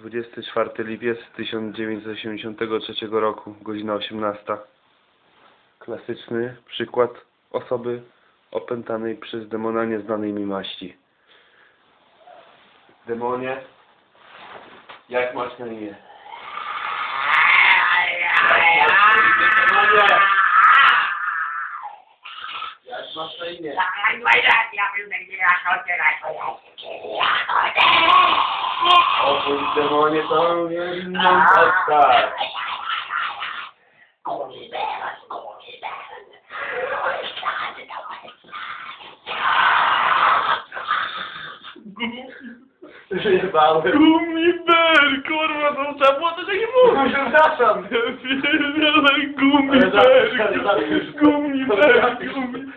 24 lipiec 1983 roku, godzina 18. Klasyczny przykład osoby opętanej przez demona nieznanej mi maści. Demonie, jak masz na imię? Jak masz na imię? Opój Os demônios estão vindo passar. Gumiber, kurwa, to trzeba było Gumiber, gumiber, gumiber.